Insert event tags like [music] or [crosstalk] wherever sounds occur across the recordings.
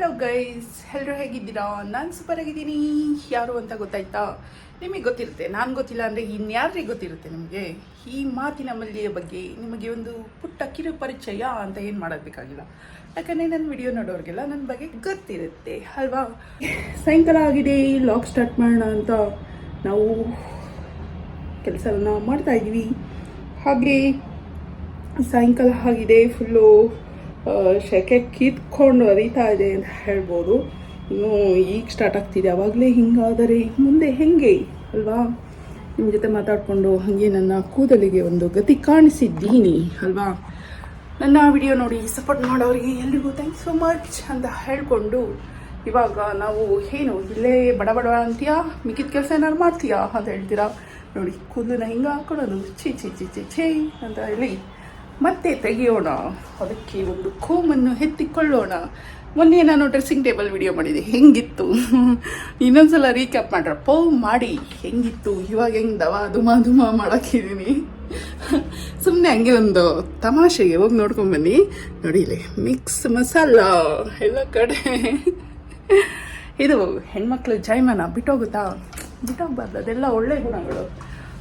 Hello guys ಎಲ್ಲರೂ ಹೇಗಿದ್ದೀರಾ? ನಾನು ಸೂಪರ್ ಆಗಿದ್ದೀನಿ. ಯಾರು ಅಂತ ಗೊತ್ತಾಯ್ತಾ? ನಿಮಗೆ ಗೊತ್ತಿರುತ್ತೆ. ನಾನು ಗೊತ್ತಿಲ್ಲ ಅಂದರೆ ಇನ್ಯಾರಿಗೆ ಗೊತ್ತಿರುತ್ತೆ ನಿಮಗೆ? ಈ ಮಾತಿನ ಮಲ್ಯೆಯ ಬಗ್ಗೆ ನಿಮಗೆ ಒಂದು ಪುಟ್ಟ ಕಿರು ಪರಿಚಯ ಅಂತ ಏನು ಮಾಡೋದಕ್ಕಾಗಿಲ್ಲ ಯಾಕಂದರೆ ನನ್ನ ವಿಡಿಯೋ ನೋಡೋರಿಗೆಲ್ಲ ನನ್ನ ಬಗ್ಗೆ ಗೊತ್ತಿರುತ್ತೆ, ಅಲ್ವಾ? ಸಾಯಂಕಾಲ ಆಗಿದೆ ಲಾಗ್ ಸ್ಟಾರ್ಟ್ ಮಾಡೋಣ ಅಂತ ನಾವು ಕೆಲಸವನ್ನು ಮಾಡ್ತಾ ಇದ್ದೀವಿ ಹಾಗೆ ಸಾಯಂಕಾಲ ಆಗಿದೆ ಫುಲ್ಲು ಸೆಕೆ ಕಿತ್ಕೊಂಡು ಹರಿತಾ ಇದೆ ಅಂತ ಹೇಳ್ಬೋದು. ಇನ್ನು ಈಗ ಸ್ಟಾರ್ಟ್ ಆಗ್ತಿದೆ. ಆವಾಗಲೇ ಹಿಂಗಾದರೆ ಮುಂದೆ ಹೆಂಗೆ? ಅಲ್ವಾ? ನಿಮ್ಮ ಜೊತೆ ಮಾತಾಡಿಕೊಂಡು ಹಾಗೆ ನನ್ನ ಕೂದಲಿಗೆ ಒಂದು ಗತಿ ಕಾಣಿಸಿದ್ದೀನಿ. ಅಲ್ವಾ? ನನ್ನ ವಿಡಿಯೋ ನೋಡಿ ಸಪೋರ್ಟ್ ಮಾಡೋರಿಗೆ ಎಲ್ರಿಗೂ ಥ್ಯಾಂಕ್ಸ್ ಸೋ ಮಚ್ ಅಂತ ಹೇಳಿಕೊಂಡು ಇವಾಗ ನಾವು ಏನು, ಇಲ್ಲೇ ಬಡ ಬಡ ಅಂತೀಯಾ? ಮಿಕ್ಕಿದ ಕೆಲಸ ಏನಾದ್ರು ಮಾಡ್ತೀಯಾ ಅಂತ ಹೇಳ್ತೀರಾ? ನೋಡಿ, ಕೂದಲನ್ನ ಹಿಂಗೆ ಹಾಕೊಳ್ಳೋದು. ಛೀ ಛೀ ಛೀ ಛೀ ಛೀ ಅಂತ ಹೇಳಿ ಮತ್ತೆ ತೆಗೆಯೋಣ. ಅದಕ್ಕೆ ಒಂದು ಕೋಮನ್ನು ಎತ್ತಿಕೊಳ್ಳೋಣ. ಮೊನ್ನೆ ನಾನು ಡ್ರೆಸ್ಸಿಂಗ್ ಟೇಬಲ್ ವಿಡಿಯೋ ಮಾಡಿದೆ. ಹೆಂಗಿತ್ತು? ಇನ್ನೊಂದ್ಸಲ ರೀಕ್ಯಾಪ್ ಮಾಡ್ರಪ್ಪ ಮಾಡಿ. ಹೆಂಗಿತ್ತು? ಇವಾಗ ಹೆಂಗೆ ದವ ದುಮಾ ದುಮಾ ಮಾಡೋಕ್ಕಿದ್ದೀನಿ ಸುಮ್ಮನೆ ಹಂಗೆ ಒಂದು ತಮಾಷೆಗೆ ಹೋಗಿ ನೋಡ್ಕೊಂಬನ್ನಿ ಬನ್ನಿ. ಇಲ್ಲಿ ಮಿಕ್ಸ್ ಮಸಾಲ ಎಲ್ಲ ಕಡೆ. ಇದು ಹೆಣ್ಮಕ್ಳು ಜೈಮನ ಬಿಟ್ಟೋಗುತ್ತಾ? ಬಿಟ್ಟೋಗ್ಬಾರ್ದು. ಅದೆಲ್ಲ ಒಳ್ಳೆ ಗುಣಗಳು.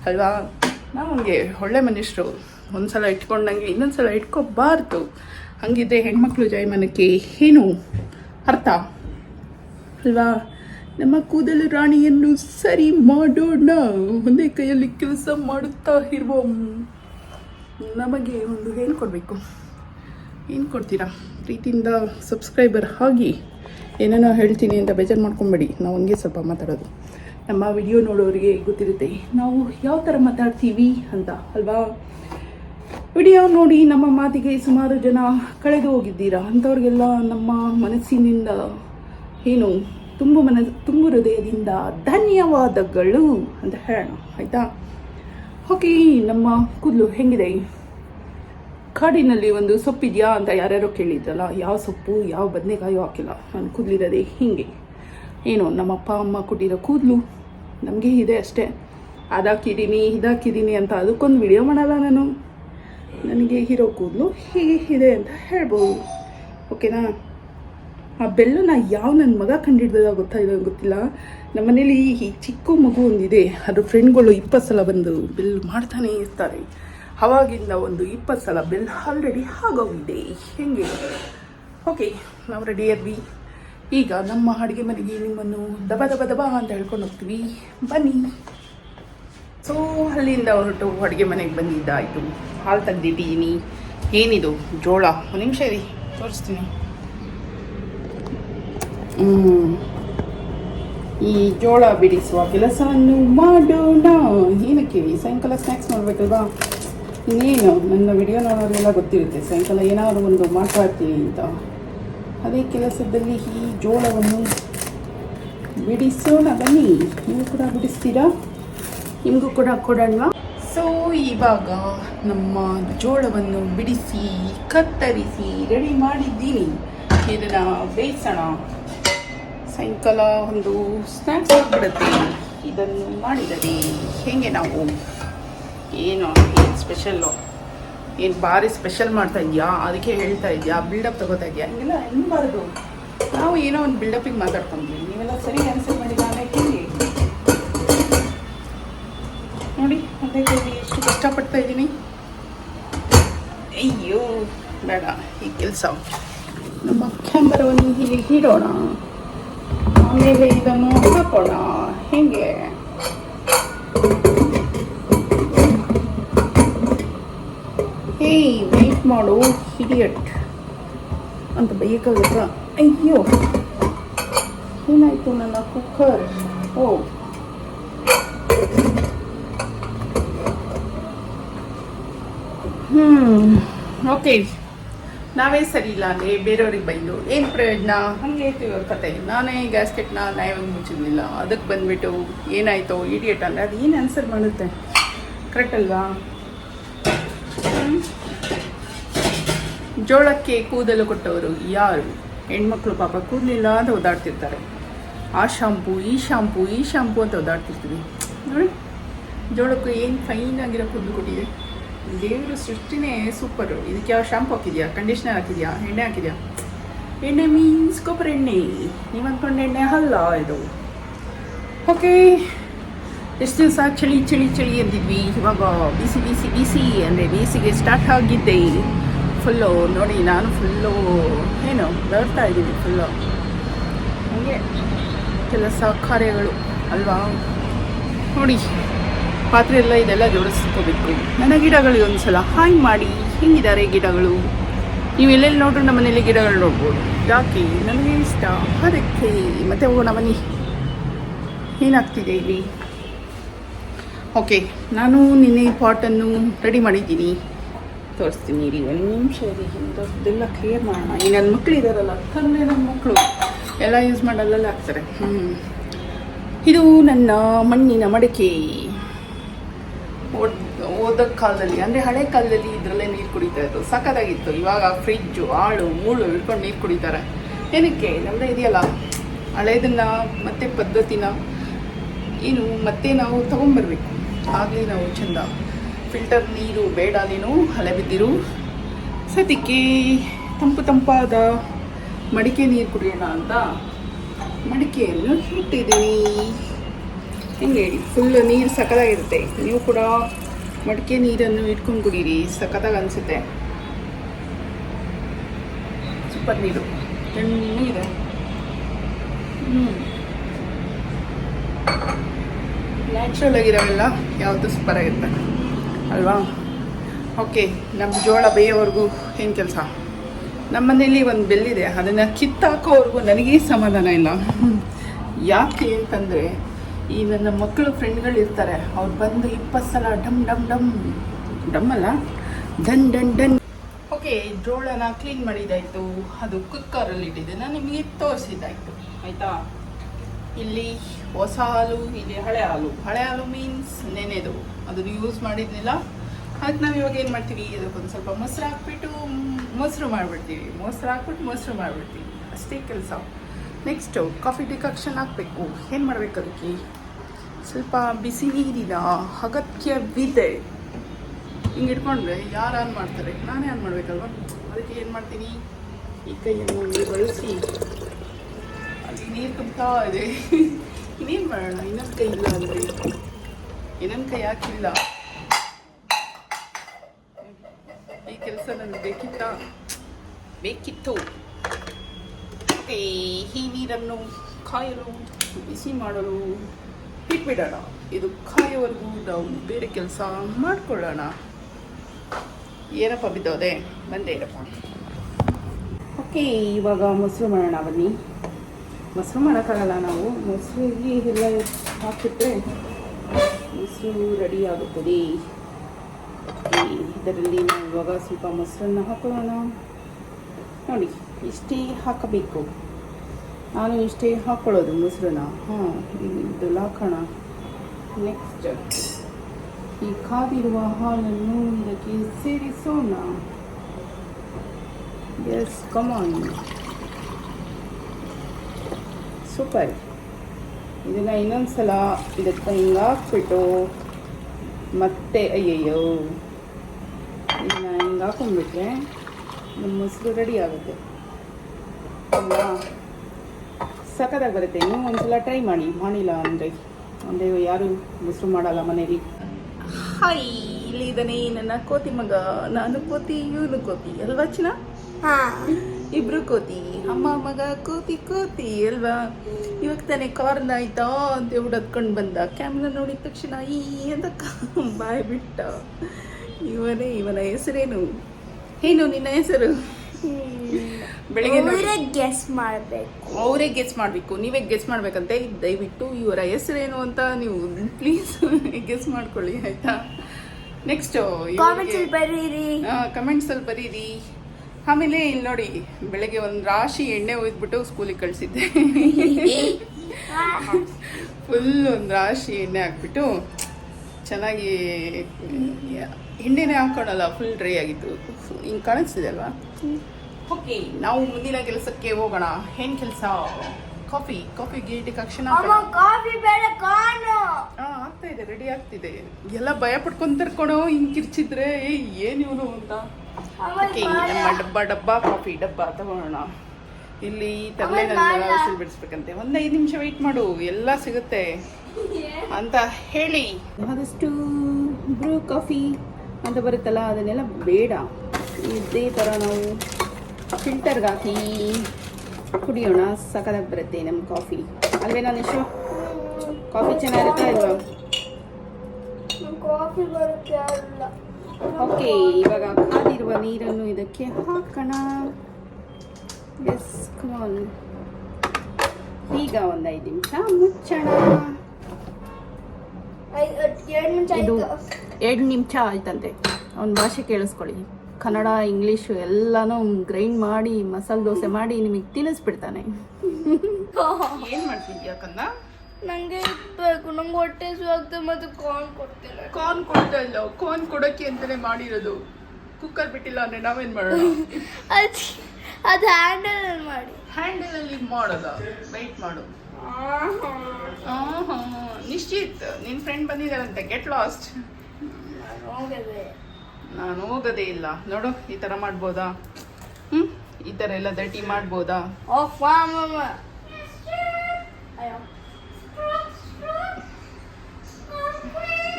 ಅಲ್ವಾ? ನಾವು ಹಂಗೆ ಒಳ್ಳೆ ಮನುಷ್ಯರು. ಒಂದ್ಸಲ ಇಟ್ಕೊಂಡಂಗೆ ಇನ್ನೊಂದ್ಸಲ ಇಟ್ಕೋಬಾರ್ದು. ಹಂಗಿದ್ರೆ ಹೆಣ್ಮಕ್ಳು ಜೈಮನಕ್ಕೆ ಏನು ಅರ್ಥ? ಅಲ್ವಾ? ನಮ್ಮ ಕೂದಲು ರಾಣಿಯನ್ನು ಸರಿ ಮಾಡೋಣ. ಒಂದೇ ಕೈಯಲ್ಲಿ ಕೆಲಸ ಮಾಡುತ್ತಾ ಇರುವ ನಮಗೆ ಒಂದು ಹೇಳ್ಕೊಡ್ಬೇಕು. ಏನು ಕೊಡ್ತೀರಾ? ಪ್ರೀತಿಯಿಂದ ಸಬ್ಸ್ಕ್ರೈಬರ್ ಆಗಿ ಏನೇನೋ ಹೇಳ್ತೀನಿ ಅಂತ ಬೇಜಾರು ಮಾಡ್ಕೊಂಬೇಡಿ. ನಾವು ಹಂಗೆ ಸ್ವಲ್ಪ ಮಾತಾಡೋದು. ನಮ್ಮ ವಿಡಿಯೋ ನೋಡೋರಿಗೆ ಗೊತ್ತಿರುತ್ತೆ, ನಾವು ಯಾವ ಥರ ಮಾತಾಡ್ತೀವಿ ಅಂತ, ಅಲ್ವಾ? ವಿಡಿಯೋ ನೋಡಿ ನಮ್ಮ ಮಾತಿಗೆ ಸುಮಾರು ಜನ ಕಳೆದು ಹೋಗಿದ್ದೀರಾ? ಅಂಥವ್ರಿಗೆಲ್ಲ ನಮ್ಮ ಮನಸ್ಸಿನಿಂದ ಏನು ತುಂಬ ಮನ ತುಂಬ ಹೃದಯದಿಂದ ಧನ್ಯವಾದಗಳು ಅಂತ ಹೇಳೋಣ, ಆಯಿತಾ? ಓಕೆ ನಮ್ಮ ಕೂದಲು ಹೆಂಗಿದೆ? ಕಾಡಿನಲ್ಲಿ ಒಂದು ಸೊಪ್ಪಿದೆಯಾ ಅಂತ ಯಾರ್ಯಾರೋ ಕೇಳಿದ್ರಲ್ಲ, ಯಾವ ಸೊಪ್ಪು, ಯಾವ ಬದನೆಕಾಯೋ ಹಾಕಿಲ್ಲ, ನಾನು ಕೂದಲಿರೋದೆ ಹೀಗೆ. ಏನು, ನಮ್ಮ ಅಪ್ಪ, ಅಮ್ಮ ಕೊಟ್ಟಿರೋ ಕೂದಲು ನಮಗೆ ಇದೆ ಅಷ್ಟೇ. ಅದಾಕಿದ್ದೀನಿ, ಇದಾಕಿದ್ದೀನಿ ಅಂತ ಅದಕ್ಕೊಂದು ವಿಡಿಯೋ ಮಾಡಲ್ಲ ನಾನು. ನನಗೆ ಹೀರೋ ಕೂದಲು ಹೀಗೆ ಇದೆ ಅಂತ ಹೇಳ್ಬೋದು. ಓಕೆನಾ? ಆ ಬೆಲ್ಲನ ಯಾವ ನನ್ನ ಮಗ ಕಂಡಿಡ್ದ ಗೊತ್ತಾ ಇದೆ ಗೊತ್ತಿಲ್ಲ. ನಮ್ಮ ಮನೇಲಿ ಈ ಚಿಕ್ಕ ಮಗು ಒಂದಿದೆ. ಅದ್ರ ಫ್ರೆಂಡ್ಗಳು ಇಪ್ಪತ್ತು ಸಲ ಬಂದು ಬೆಲ್ ಮಾಡ್ತಾನೆ ಇರ್ತಾರೆ. ಅವಾಗಿಂದ ಒಂದು ಇಪ್ಪತ್ತು ಸಲ ಬೆಲ್ ಆಲ್ರೆಡಿ ಆಗೋಗಿದೆ. ಹೆಂಗೆ? ಓಕೆ, ನಾವು ರೆಡಿ ಅದ್ವಿ ಈಗ ನಮ್ಮ ಅಡುಗೆ ಮನೆಗೆ ನಿಮ್ಮನ್ನು ದಬ ದಬ ದಬ ಅಂತ ಹೇಳ್ಕೊಂಡು ಹೋಗ್ತೀವಿ. ಬನ್ನಿ. ಸೊ ಅಲ್ಲಿಂದ ಹೊರಟು ಅಡುಗೆ ಮನೆಗೆ ಬಂದಿದ್ದಾಯಿತು. ಹಾಲು ತೆಗ್ದಿಟ್ಟಿದ್ದೀನಿ ಏನಿದು? ಜೋಳ. ಒಂದು ನಿಮಿಷ ಇರಿ. ತೋರಿಸ್ತೀನಿ. ಈ ಜೋಳ ಬಿಡಿಸುವ ಕೆಲಸವನ್ನು ಮಾಡೋಣ. ಏನಕ್ಕೆ? ಸಾಯಂಕಾಲ ಸ್ನ್ಯಾಕ್ಸ್ ಮಾಡಬೇಕಲ್ವಾ? ಇನ್ನೇನು? ನನ್ನ ವಿಡಿಯೋ ನೋಡೋರೆಲ್ಲ ಗೊತ್ತಿರುತ್ತೆ. ಸಾಯಂಕಾಲ ಏನಾದರೂ ಒಂದು ಮಾಡ್ತಾ ಇರ್ತೀನಿ ಅಂತ. ಅದೇ ಕೆಲಸದಲ್ಲಿ ಈ ಜೋಳವನ್ನು ಬಿಡಿಸೋಣ. ಬನ್ನಿ. ನೀವು ಕೂಡ ಬಿಡಿಸ್ತೀರಾ? ನಿಮಗೂ ಕೂಡ ಕೊಡೋಣ ಸೊ ಇವಾಗ ನಮ್ಮ ಜೋಳವನ್ನು ಬಿಡಿಸಿ, ಕತ್ತರಿಸಿ ರೆಡಿ ಮಾಡಿದ್ದೀನಿ. ಇದನ್ನು ಬೇಯಿಸೋಣ. ಸಾಯಂಕಾಲ ಒಂದು ಸ್ನ್ಯಾಕ್ಸ್ ಆಗಿಬಿಡುತ್ತೆ. ಇದನ್ನು ಮಾಡಿದರೆ ಹೇಗೆ ನಾವು? ಏನು ಏನು ಸ್ಪೆಷಲ್ಲು ಏನು ಭಾರಿ ಸ್ಪೆಷಲ್ ಮಾಡ್ತಾ ಇದೆಯಾ? ಅದಕ್ಕೆ ಹೇಳ್ತಾ ಇದೆಯಾ? ಬಿಲ್ಡಪ್ ತಗೋತಾ ಇದೆಯಾ? ಹಂಗೆಲ್ಲ ಅನ್ಬಾರ್ದು ನಾವು ಏನೋ ಒಂದು ಬಿಲ್ಡಪ್ಪಿಗೆ ಮಾತಾಡ್ಕೊಂಡ್ವಿ ನೀವೆಲ್ಲ ಸರಿ ಆನ್ಸರ್ ಮಾಡಿ ನಾನೇ ಹೇಳಿ ನೋಡಿ ಅದೇ ಕೈಲಿ ಎಷ್ಟು ಕಷ್ಟಪಡ್ತಾ ಇದ್ದೀನಿ. ಅಯ್ಯೋ, ಬೇಡ, ಈ ಕೆಲಸ. ನಮ್ಮ ಕ್ಯಾಮರವನ್ನು ಹೀಗೆ ಇಡೋಣ. ಆಮೇಲೆ ಇದನ್ನು ಹಾಕೋಣ. ಹೇಗೆ? ಏಯ್ ವೆಯ್ಟ್ ಮಾಡು ಹಿಡಿಯಟ್ ಅಂತ ಬೈಯಕ್ಕಾಗತ್ತ ಅಯ್ಯೋ. ಏನಾಯ್ತು ನನ್ನ ಕುಕ್ಕರ್ ಓ. ಹ್ಮ್ ಓಕೆ ನಾವೇ ಸರಿ ಇಲ್ಲ ಅಂದರೆ ಬೇರೆಯವ್ರಿಗೆ ಬೈದು, ಏನು ಪ್ರಯೋಜನ? ಹಾಗೆ ಇವ್ರ ಕತೆ. ನಾನೇ ಗ್ಯಾಸ್ಕೆಟ್ನ ನ್ಯಾಯವಾಗಿ ಮುಚ್ಚಿರಲಿಲ್ಲ. ಅದಕ್ಕೆ ಬಂದ್ಬಿಟ್ಟು ಏನಾಯಿತು ಇಡಿಯಟ್ ಅಂದರೆ ಅದು ಏನು ಆನ್ಸರ್ ಮಾಡುತ್ತೆ? ಕರೆಕ್ಟ್ ಅಲ್ವಾ? ಜೋಳಕ್ಕೆ ಕೂದಲು ಕೊಟ್ಟವರು ಯಾರು? ಹೆಣ್ಮಕ್ಳು ಪಾಪ ಕೂದಲಿಲ್ಲ ಅಂತ ಓದಾಡ್ತಿರ್ತಾರೆ ಆ ಶಾಂಪು ಈ ಶಾಂಪು ಈ ಶಾಂಪು ಅಂತ ಓದಾಡ್ತಿರ್ತೀವಿ ನೋಡಿ, ಜೋಳಕ್ಕೆ ಏನು ಫೈನ್ ಆಗಿರೋ ಕೂದಲು ಕೊಟ್ಟಿದೆ. ದೇವರು ಸೃಷ್ಟಿನೇ ಸೂಪರು ಇದಕ್ಕೆ ಯಾವ ಶಾಂಪು ಹಾಕಿದ್ಯಾ ಕಂಡೀಷ್ನರ್ ಹಾಕಿದ್ಯಾ ಎಣ್ಣೆ ಹಾಕಿದ್ಯಾ ಎಣ್ಣೆ ಮೀನ್ಸ್ ಕೊಬ್ಬರಿ ಎಣ್ಣೆ ನೀವು ಅಂದ್ಕೊಂಡು ಎಣ್ಣೆ ಅಲ್ಲ ಇದು ಓಕೆ ಎಷ್ಟು ದಿವಸ ಚಳಿ ಚಳಿ ಚಳಿ ಅಂದಿದ್ವಿ ಇವಾಗ ಬಿಸಿ ಬಿಸಿ ಬಿಸಿ ಅಂದರೆ ಬೇಸಿಗೆ ಸ್ಟಾರ್ಟ್ ಆಗಿದ್ದೆ ಫುಲ್ಲು ನೋಡಿ, ನಾನು ಫುಲ್ಲು ಏನು, ಬರ್ತಾ ಇದ್ದೀನಿ ಫುಲ್ಲು ಹಾಗೆ. ಕೆಲಸ, ಕಾರ್ಯಗಳು, ಅಲ್ವಾ? ನೋಡಿ. ಪಾತ್ರೆ ಎಲ್ಲ ಇದೆಲ್ಲ ಜೋಡಿಸ್ಕೋಬೇಕು. ನನ್ನ ಗಿಡಗಳಿಗೆ ಒಂದು ಸಲ ಹಾಯ್ ಮಾಡಿ ಹೆಂಗಿದ್ದಾರೆ ಗಿಡಗಳು. ನೀವು ಎಲ್ಲೆಲ್ಲಿ ನೋಡ್ರು ನಮ್ಮ ಮನೇಲಿ ಗಿಡಗಳು ನೋಡ್ಬೋದು. ಯಾಕೆ? ನನಗೆ ಇಷ್ಟ. ಅದಕ್ಕೆ ಮತ್ತೆ ಹೋಗೋಣ, ಬನ್ನಿ. ಏನಾಗ್ತಿದೆ ಇಲ್ಲಿ? ಓಕೆ ನಾನು ನಿನ್ನೆ ಪಾಟನ್ನು ರೆಡಿ ಮಾಡಿದ್ದೀನಿ. ತೋರಿಸ್ತೀನಿ ಇಲ್ಲಿ ಒಂದು ನಿಮಿಷ ಇರಿ. ಇಂಥದ್ದೆಲ್ಲ ಕ್ಲಿಯರ್ ಮಾಡೋಣ. ಈ ನನ್ನ ಮಕ್ಕಳು ಇದ್ದಾರಲ್ಲ ತಂದೆ ನನ್ನ ಮಕ್ಕಳು ಎಲ್ಲ ಯೂಸ್ ಮಾಡಲ್ಲ ಹಾಕ್ತಾರೆ ಹ್ಞೂ ಇದು ನನ್ನ ಮಣ್ಣಿನ ಮಡಿಕೆ. ಓದ್ ಓದೋ ಕಾಲದಲ್ಲಿ, ಅಂದರೆ ಹಳೆ ಕಾಲದಲ್ಲಿ ಇದರಲ್ಲೇ ನೀರು ಕುಡಿತಾ ಇತ್ತು. ಸಖತ್ತಾಗಿತ್ತು. ಇವಾಗ ಫ್ರಿಜ್ಜು ಆಳು ಮೂಳು ಇಟ್ಕೊಂಡು ನೀರು ಕುಡಿತಾರೆ. ಏನಕ್ಕೆ? ನಮ್ಮದೇ ಇದೆಯಲ್ಲ, ಹಳೇದನ್ನ ಮತ್ತೆ ಪದ್ಧತಿನ ಏನು ಮತ್ತೆ ನಾವು ತಗೊಂಬರ್ಬೇಕು. ಆಗಲಿ ನಾವು ಚಂದ. ಫಿಲ್ಟರ್ ನೀರು, ಬೇಡ, ನೀನು ಹಳೆ ಬಿದ್ದಿರು. ಸದ್ಯಕ್ಕೆ ತಂಪು ತಂಪಾದ ಮಡಿಕೆ ನೀರು ಕುಡಿಯೋಣ ಅಂತ ಮಡಿಕೆಯನ್ನು ಇಟ್ಟಿದ್ದೀನಿ ಹೆಂಗೆ ಹೇಳಿ ಫುಲ್ ನೀರು ಸಖತ್ತಾಗಿರುತ್ತೆ. ನೀವು ಕೂಡ ಮಡಿಕೆ ನೀರನ್ನು ಇಟ್ಕೊಂಡು ಕುಡೀರಿ, ಸಖತ್ತಾಗಿ ಅನಿಸುತ್ತೆ. ಸೂಪರ್ ನೀರು. ಇದೆ. ಹ್ಞೂ ನ್ಯಾಚುರಲ್ ಆಗಿರೋವೆಲ್ಲ ಯಾವುದು ಸೂಪರ್ ಆಗಿರುತ್ತೆ. ಅಲ್ವಾ? ಓಕೆ ನಮ್ಮ ಜೋಳ ಬೇಯೋವರೆಗೂ ಏನು ಕೆಲಸ? ನಮ್ಮ ಮನೇಲಿ ಒಂದು ಬೆಲ್ಲಿದೆ. ಅದನ್ನು ಕಿತ್ತಾಕೋವರೆಗೂ ನನಗೇ ಸಮಾಧಾನ ಇಲ್ಲ. [laughs] ಯಾಕೆ ಅಂತಂದರೆ ಈ ನಮ್ಮ ಮಕ್ಕಳು ಫ್ರೆಂಡ್ಗಳು ಇರ್ತಾರೆ. ಅವ್ರು ಬಂದು ಇಪ್ಪತ್ತು ಸಲ ಡಮ್ ಡಮ್ ಡಮ್. ಡಮ್ ಅಲ್ಲ? Done done done. ಓಕೆ ಜೋಳನ ಕ್ಲೀನ್ ಮಾಡಿದ್ದಾಯಿತು ಅದು ಕುಕ್ಕರಲ್ಲಿ ಇಟ್ಟಿದ್ದೆ. ನಾನು ನಿಮಗೆ ತೋರಿಸಿದ್ದಾಯಿತು. ಆಯಿತಾ? ಇಲ್ಲಿ ಹೊಸ ಹಾಲು, ಇಲ್ಲಿ ಹಳೆ ಹಾಲು. ಹಳೆ ಹಾಲು ಮೀನ್ಸ್ ನೆನೆದು. ಅದನ್ನು ಯೂಸ್ ಮಾಡಿದ್ನಿಲ್ಲ? ಅದಕ್ಕೆ ನಾವು ಇವಾಗ ಏನು ಮಾಡ್ತೀವಿ? ಅದಕ್ಕೊಂದು ಸ್ವಲ್ಪ ಮೊಸರು ಹಾಕ್ಬಿಟ್ಟು ಮೊಸರು ಮಾಡಿಬಿಡ್ತೀವಿ. ಮೊಸರು ಹಾಕ್ಬಿಟ್ಟು ಮೊಸರು ಮಾಡಿಬಿಡ್ತೀವಿ. ಅಷ್ಟೇ ಕೆಲಸ. ನೆಕ್ಸ್ಟು ಕಾಫಿ ಡಿಕಾಕ್ಷನ್ ಹಾಕಬೇಕು. ಏನು ಮಾಡಬೇಕು ಅದಕ್ಕೆ? ಸ್ವಲ್ಪ ಬಿಸಿ ನೀರಿನ ಅಗತ್ಯವಿದೆ. ಹಿಂಗೆ ಇಟ್ಕೊಂಡ್ರೆ ಯಾರು ಆನ್ ಮಾಡ್ತಾರೆ? ನಾನೇ ಆನ್ ಮಾಡಬೇಕಲ್ವ? ಅದಕ್ಕೆ ಏನು ಮಾಡ್ತೀನಿ? ಈ ಕೈಯನ್ನು ಬಳಸಿ, ಅಲ್ಲಿ ನೀರು ತುಂಬ್ತಾ ಇದೆ. ಇನ್ನೇನು ಮಾಡೋಣ? ಇನ್ನೊಂದು ಕೈ ಇಲ್ಲ ಅಂದರೆ? ಇನ್ನೊಂದು ಕೈ ಹಾಕಿಲ್ಲ. ಈ ಕೆಲಸ ನನಗೆ ಬೇಕಿತ್ತ? ಬೇಕಿತ್ತು. ಈ ನೀರನ್ನು ಕಾಯಲು, ಬಿಸಿ ಮಾಡಲು. ಇಟ್ಬಿಡೋಣ ಇದು ಕಾಯೋವರೆಗೂ ನಾವು ಬೇರೆ ಕೆಲಸ ಮಾಡ್ಕೊಳ್ಳೋಣ. ಏನಪ್ಪ ಬಿದ್ದೋದೆ? ಬಂದೇ ಇರಪ್ಪ. ಓಕೆ, ಇವಾಗ ಮೊಸರು ಮಾಡೋಣ ಬನ್ನಿ. ಮೊಸರು ಮಾಡೋಕ್ಕಾಗಲ್ಲ ನಾವು. ಮೊಸರಿಗೆ ಎಲ್ಲ ಹಾಕಿಟ್ರೆ ಮೊಸರು ರೆಡಿ ಆಗುತ್ತದೆ. ಇದರಲ್ಲಿ ನಾವು ಇವಾಗ ಸ್ವಲ್ಪ ಮೊಸರನ್ನು ಹಾಕೋಣ ನೋಡಿ, ಇಷ್ಟೇ ಹಾಕಬೇಕು. ನಾನು ಇಷ್ಟೇ ಹಾಕ್ಕೊಳ್ಳೋದು ಮೊಸರನ್ನ. ಹಾಂ ಇದು ಹಾಕೋಣ ನೆಕ್ಸ್ಟ್ ಈ ಕಾದಿರುವ ಹಾಲನ್ನು ಇದಕ್ಕೆ ಸೇರಿಸೋಣ. ಎಸ್ ಕಮಾನ್ ಸೂಪರ್ ಇದನ್ನು ಇನ್ನೊಂದು ಸಲ ಇದಕ್ಕೆ ಹಿಂಗೆ ಮತ್ತೆ, ಅಯ್ಯಯ್ಯೋ. ಇದನ್ನ ಹಿಂಗೆ ಹಾಕೊಂಡ್ಬಿಟ್ರೆ ನಮ್ಮ ಮೊಸರು ರೆಡಿ ಆಗುತ್ತೆ. ಅಲ್ವಾ ಸಖತ್ತಾಗಿ ಬರುತ್ತೆ. ನೀವು ಒಂದ್ಸಲ ಟ್ರೈ ಮಾಡಿ. ಮಾಡಿಲ್ಲ ಅಂದರೆ ಅಂದರೆ ಯಾರು ಮೊಸರು ಮಾಡಲ್ಲ ಮನೇಲಿ. ಹಾಯ್ ಇಲ್ಲಿ ಇದ್ದಾನೆ ನನ್ನ ಕೋತಿ ಮಗ. ನಾನು ಕೋತಿ ಇವನು ಕೋತಿ. ಅಲ್ವಾ ಚಿನ್ನ? ಹಾ. ಇಬ್ರು ಕೋತಿ. ಅಮ್ಮ ಮಗ ಕೋತಿ ಕೋತಿ. ಅಲ್ವಾ? ಇವಾಗ ತಾನೆ ಕಾರ್ನ ಆಯ್ತಾ? ಅಂತ ಹತ್ಕೊಂಡು ಬಂದ. ಕ್ಯಾಮ್ರಾ ನೋಡಿದ ತಕ್ಷಣ ಈ ಅಂತ ಬಾಯ್ ಬಿಟ್ಟ. ಇವನೇ ಇವನ ಹೆಸರೇನು? ಏನು ನಿನ್ನ ಹೆಸರು? ಬೆಳಿಗ್ಗೆ ಗೆಸ್ ಮಾಡಬೇಕು. ಅವರೇ ಗೆಸ್ ಮಾಡಬೇಕು. ನೀವೇ ಗೆಸ್ ಮಾಡಬೇಕಂತೆ. ದಯವಿಟ್ಟು ಇವರ ಹೆಸರೇನು ಅಂತ ನೀವು ಪ್ಲೀಸ್ ಗೆಸ್ [laughs] ಮಾಡ್ಕೊಳ್ಳಿ ಆಯ್ತಾ? ನೆಕ್ಸ್ಟ್ ಕಾಮೆಂಟ್ಸ್ ಅಲ್ಲಿ ಬರೀರಿ. ಕಮೆಂಟ್ಸಲ್ಲಿ ಬರೀರಿ. ಆಮೇಲೆ ಇಲ್ಲಿ ನೋಡಿ ಬೆಳಗ್ಗೆ ಒಂದು ರಾಶಿ ಎಣ್ಣೆ ಒಯ್ದ್ಬಿಟ್ಟು ಸ್ಕೂಲಿಗೆ ಕಳಿಸಿದ್ದೆ. ಫುಲ್ [laughs] ಒಂದು ರಾಶಿ ಎಣ್ಣೆ ಹಾಕ್ಬಿಟ್ಟು ಚೆನ್ನಾಗಿ ಎಣ್ಣೆನೇ ಹಾಕೋಣಲ್ಲ ಫುಲ್ ಡ್ರೈ ಆಗಿತ್ತು ಹಿಂಗೆ ಕಾಣಿಸ್ತಿದೆ ಅಲ್ವಾ? ಓಕೆ ನಾವು ಮುಂದಿನ ಕೆಲಸಕ್ಕೆ ಹೋಗೋಣ. ಏನು ಕೆಲಸ? ಕಾಫಿ ಕಾಫಿ ಡಿಕಾಕ್ಷನ್ ಅಮ್ಮ ಕಾಫಿ ಬೇಡ ಕಾನು ಹಾ ಆಗ್ತಾ ಇದೆ ರೆಡಿ ಆಗ್ತಿದೆ. ಎಲ್ಲ ಭಯ ಪಡ್ಕೊಂತಾರೆ ಕೊಡೋ ಹಿಂಗ್ ಕಿರ್ಚಿದ್ರೆ ಏ ಏನ್ ಇವನು ಅಂತ? ಓಕೆ ನಮ್ಮ ಡಬ್ಬ ಡಬ್ಬ ಕಾಫಿ ಡಬ್ಬ ತಗೊಳ್ಳೋಣ ಇಲ್ಲಿ ತರಲೆ ಬಿಸಿಲು ಬಿಡಿಸ್ಬೇಕಂತೆ. ಒಂದು ಐದು ನಿಮಿಷ ವೆಯ್ಟ್ ಮಾಡು ಎಲ್ಲ ಸಿಗುತ್ತೆ. ಅಂತ ಹೇಳಿ. ಆದಷ್ಟು ಬ್ರೂ ಕಾಫಿ ಅಂತ ಬರುತ್ತಲ್ಲ ಅದನ್ನೆಲ್ಲ ಬೇಡ. ಇದೇ ಥರ ನಾವು ಫಿಲ್ಟರ್ಗೆ ಹಾಕಿ ಕುಡಿಯೋಣ ಸಖತ್ತಾಗಿ ಬರುತ್ತೆ ನಮ್ಮ ಕಾಫಿ. ಅಂದರೆ ನಾನು ಕಾಫಿ ಚೆನ್ನಾಗಿರುತ್ತೆ ಅಲ್ವಾ ಕಾಫಿ ಬರುತ್ತೆ ಅಲ್ಲ. ಓಕೆ ಇವಾಗ ಕಾದಿರುವ ನೀರನ್ನು ಇದಕ್ಕೆ ಹಾಕೋಣ. ಎಸ್ ಕಮಾನ್ ಈಗ ಒಂದು ಐದು ನಿಮಿಷ ಮುಚ್ಚೋಣ. ಎರಡು ನಿಮಿಷ ಇದು ಆಯ್ತು? ಎರಡು ನಿಮಿಷ ಆಯ್ತಂತೆ. ಅವ್ನ ಭಾಷೆ ಕೇಳಿಸ್ಕೊಳ್ಳಿ. ಕನ್ನಡ ಇಂಗ್ಲೀಷು ಎಲ್ಲನೂ ಗ್ರೈಂಡ್ ಮಾಡಿ ಮಸಾಲೆ ದೋಸೆ ಮಾಡಿ ನಿಮಗೆ ತಿನ್ನಿಸ್ಬಿಡ್ತಾನೆ. ಏನು ಮಾಡ್ತಿದ್ಯಾ ಕನ್ನ? ನಂಗೆ ಬೇಕು ನಂಗೆ ಹೊಟ್ಟೆ ಸುವಾಗ್ತದೆ ಮತ್ತು ಕಾರ್ನ್ ಕೊಡ್ತಿಲ್ಲ ಕಾರ್ನ್ ಕೊಡ್ತಾ ಇಲ್ಲ. ಕಾರ್ನ್ ಕೊಡೋಕ್ಕೆ ಅಂತಾನೆ ಮಾಡಿರೋದು. ಕುಕ್ಕರ್ ಬಿಟ್ಟಿಲ್ಲ ಅಂದ್ರೆ ನಾವೇನ್ ಮಾಡೋಣ ಅದು ಅದು ಹ್ಯಾಂಡಲ್ ಮಾಡಿ. ಹ್ಯಾಂಡಲಲ್ಲಿ ಮಾಡೋದ? ವೆಯ್ಟ್ ಮಾಡು. ಆಹಾ, ನಿಶ್ಚಿತ್. ನಿನ್ನ ಫ್ರೆಂಡ್ ಬಂದಿದ್ದಾರಂತೆ ಗೆಟ್ ಲಾಸ್ಟ್ ಹೋಗದೆ. ನಾನು ಹೋಗೋದೇ ಇಲ್ಲ. ನೋಡು ಈ ಥರ ಮಾಡ್ಬೋದಾ? ಹ್ಞೂ ಈ ಥರ ಎಲ್ಲ ದಟ್ಟಿ ಮಾಡ್ಬೋದಾ?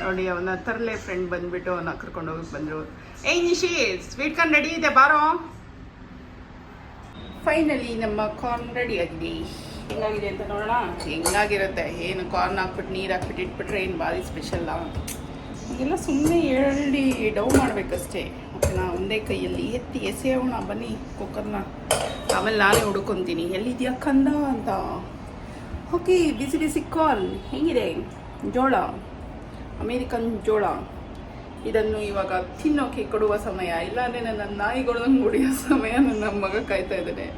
ನೋಡಿ ಅವನ ತರಲೆ ಫ್ರೆಂಡ್ ಬಂದ್ಬಿಟ್ಟು ಅವನ ಕರ್ಕೊಂಡು ಹೋಗಕ್ಕೆ ಬಂದರು. ಏಯ್ ನಿಶಿ ಸ್ವೀಟ್ ಕಾರ್ನ್ ರೆಡಿ ಇದೆ ಬಾರೋ. ಫೈನಲಿ ನಮ್ಮ ಕಾರ್ನ್ ರೆಡಿ ಆಗಿದೆ. ಹೆಂಗಾಗಿದೆ ಅಂತ ನೋಡೋಣ? ಹೆಂಗಾಗಿರುತ್ತೆ? ಏನು ಕಾರ್ನ್ ಹಾಕ್ಬಿಟ್ಟು ನೀರು ಹಾಕ್ಬಿಟ್ಟು ಇಟ್ಬಿಟ್ರೆ ಏನು ಭಾರಿ ಸ್ಪೆಷಲ್ಲ ಇದೆಲ್ಲ ಸುಮ್ಮನೆ ಹೇಳಿ ಡೌ ಮಾಡಬೇಕಷ್ಟೇ. ಓಕೆನಾ ಒಂದೇ ಕೈಯಲ್ಲಿ ಎತ್ತಿ ಎಸೆಯೋಣ, ಬನ್ನಿ, ಕುಕ್ಕರ್ನ. ಆಮೇಲೆ ನಾನೇ ಹುಡ್ಕೊತೀನಿ. ಎಲ್ಲಿದ್ಯಾ ಕಂದ ಅಂತ. ಓಕೆ, ಬಿಸಿ ಬಿಸಿ ಕಾಲ್. ಹೆಂಗಿದೆ? ಜೋಳ? ಅಮೇರಿಕನ್ ಜೋಳ. ಇದನ್ನು ಇವಾಗ ತಿನ್ನೋಕೆ ಕೊಡುವ ಸಮಯ. ಇಲ್ಲಾಂದರೆ ನನ್ನ ನಾಯಿಗಳನ್ನು ಹೊಡೆಯೋ ಸಮಯ. ನನ್ನ ಮಗ ಕಾಯ್ತಾ ಇದ್ದಾನೆ.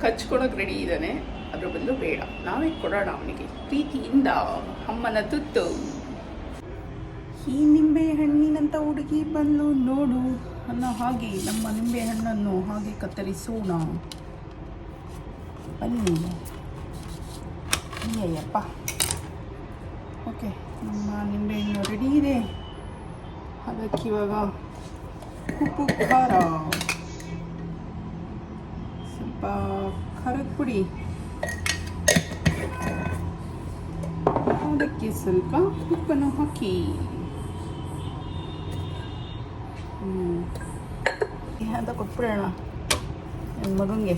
ಕಚ್ಕೊಳಕ್ಕೆ ರೆಡಿ ಇದ್ದಾನೆ. ಅದ್ರ ಬದಲು ಬೇಡ. ನಾವೇ ಕೊಡೋಣ ಅವನಿಗೆ. ಪ್ರೀತಿಯಿಂದ ಅಮ್ಮನ ತುತ್ತು. ಈ ನಿಂಬೆ ಹಣ್ಣಿನಂತ ಹುಡುಗಿ ಬಂದು ನೋಡು. ಅನ್ನೋ ಹಾಗೆ ನಮ್ಮ ನಿಂಬೆ ಹಣ್ಣನ್ನು ಹಾಗೆ ಕತ್ತರಿಸೋಣ. ಬನ್ನಿ. ಅಯ್ಯಪ್ಪ ಓಕೆ, ನಮ್ಮ ನಿಂಬೆಹಣ್ಣು ರೆಡಿ ಇದೆ. ಅದಕ್ಕೆ ಇವಾಗ ಉಪ್ಪು, ಖಾರ. ಸ್ವಲ್ಪ ಖಾರದ ಪುಡಿ. ಅದಕ್ಕೆ ಸ್ವಲ್ಪ ಉಪ್ಪನ್ನು ಹಾಕಿ. ಅಂತ ಕೊಟ್ಬಿಡೋಣ ನನ್ನ ಮಗನಿಗೆ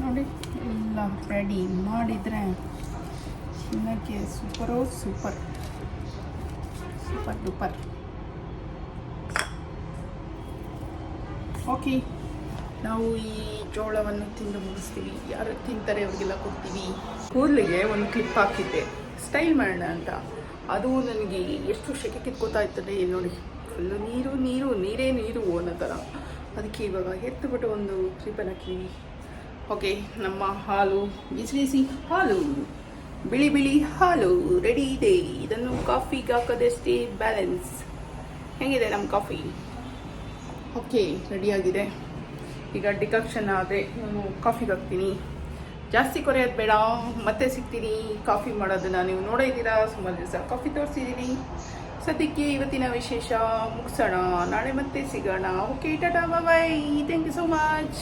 ನೋಡಿ ಎಲ್ಲ ರೆಡಿ ಮಾಡಿದರೆ ತಿನ್ನೋಕ್ಕೆ ಸೂಪರೋ ಸೂಪರ್ ಸೂಪರ್ ಡೂಪರ್ ಓಕೆ ನಾವು ಈ ಜೋಳವನ್ನು ತಿಂದು ಮುಗಿಸ್ತೀವಿ. ಯಾರು ತಿಂತಾರೆ ಅವರಿಗೆಲ್ಲ ಕೊಡ್ತೀವಿ. ಕೂದಲಿಗೆ ಒಂದು ಕ್ಲಿಪ್ ಹಾಕಿದ್ದೆ. ಸ್ಟೈಲ್ ಮಾಡೋಣ ಅಂತ. ಅದು ನನಗೆ ಎಷ್ಟು ಶೆಕೆ ಕಿತ್ಕೋತಾ ಇರ್ತದೆ ನೋಡಿ. ಫುಲ್ಲು ನೀರು ನೀರು, ನೀರೇ ನೀರು ಅನ್ನೋ ಥರ. ಅದಕ್ಕೆ ಇವಾಗ ಎತ್ತುಬಿಟ್ಟು ಒಂದು ಕ್ಲಿಪ್ಪನ್ನು ಹಾಕಿದ್ವಿ. ಓಕೆ ನಮ್ಮ ಹಾಲು. ಬಿಸಿ ಬಿಸಿ ಹಾಲು. ಬಿಳಿ ಬಿಳಿ ಹಾಲು ರೆಡಿ ಇದೆ. ಇದನ್ನು ಕಾಫಿಗೆ ಹಾಕೋದಷ್ಟೇ ಬ್ಯಾಲೆನ್ಸ್ ಹೆಂಗಿದೆ ನಮ್ಮ ಕಾಫಿ ಓಕೆ ರೆಡಿಯಾಗಿದೆ ಈಗ ಡಿಕಾಕ್ಷನ್ ಆದರೆ ನಾನು ಕಾಫಿಗೆ ಹಾಕ್ತೀನಿ. ಜಾಸ್ತಿ ಕೊರೆಯೋದು ಬೇಡ, ಮತ್ತೆ ಸಿಗ್ತೀನಿ. ಕಾಫಿ ಮಾಡೋದನ್ನ ನೀವು ನೋಡಿದ್ದೀರಾ ಸುಮಾರು ದಿವಸ ಕಾಫಿ ತೋರಿಸಿದ್ದೀನಿ. ಸದ್ಯಕ್ಕೆ ಇವತ್ತಿನ ವಿಶೇಷ ಮುಗಿಸೋಣ. ನಾಳೆ ಮತ್ತೆ ಸಿಗೋಣ. Okay tata bye thank you so much